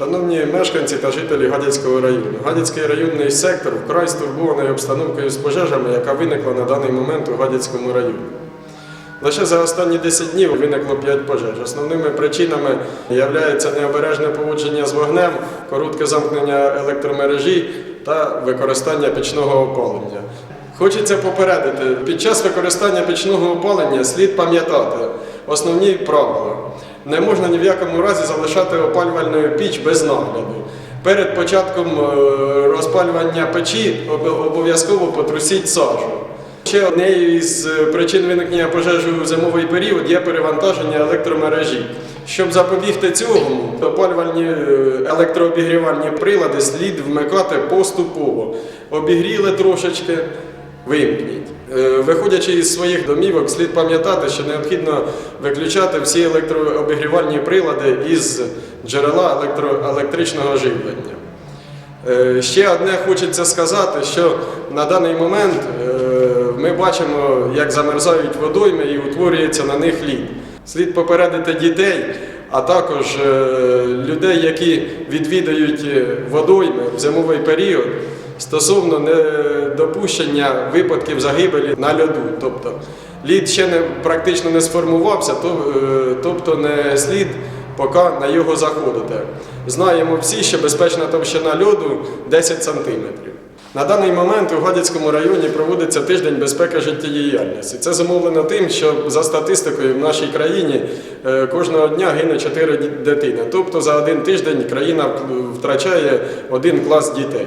Шановні мешканці та жителі Гадяцького району, Гадяцький районний сектор вкрай стурбований обстановкою з пожежами, яка виникла на даний момент у Гадяцькому районі. Лише за останні 10 днів виникло 5 пожеж. Основними причинами є необережне поводження з вогнем, коротке замкнення електромережі та використання пічного опалення. Хочеться попередити, під час використання пічного опалення слід пам'ятати основні правила. Не можна ні в якому разі залишати опалювальну піч без нагляду. Перед початком е, розпалювання печі обов'язково потрусіть сажу. Ще однією із е, причин виникнення пожежі у зимовий період є перевантаження електромережі. Щоб запобігти цьому, опалювальні е, електрообігрівальні прилади слід вмикати поступово. Обігріли трошечки, вимкніть. Е, Виходячи із своїх домівок, слід пам'ятати, що необхідно виключати всі електрообігрівальні прилади із джерела електро- електричного живлення. Е, Ще одне хочеться сказати, що на даний момент е, ми бачимо, як замерзають водойми і утворюється на них лід. Слід попередити дітей, а також е, людей, які відвідають е, водойми в зимовий період стосовно недопущення випадків загибелі на льоду. Тобто лід ще не, практично не сформувався, е, тобто не слід поки на його заходити. Знаємо всі, що безпечна товщина льоду 10 см. На даний момент у Гадяцькому районі проводиться тиждень безпеки життєдіяльності. Це зумовлено тим, що за статистикою в нашій країні е, кожного дня гине 4 дитини. Тобто за один тиждень країна втрачає один клас дітей.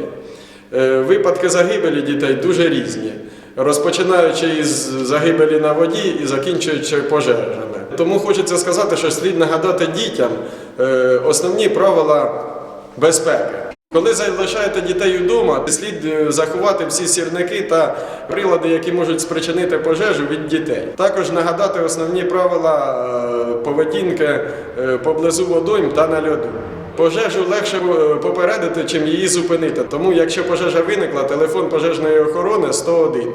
Е, Випадки загибелі дітей дуже різні, розпочинаючи із загибелі на воді і закінчуючи пожежами. Тому хочеться сказати, що слід нагадати дітям е, основні правила безпеки. Коли залишаєте дітей вдома, слід е, заховати всі сірники та прилади, які можуть спричинити пожежу від дітей. Також нагадати основні правила е, поведінки е, поблизу водойм та на льоду. Пожежу легше попередити, чим її зупинити. Тому, якщо пожежа виникла, телефон пожежної охорони 101.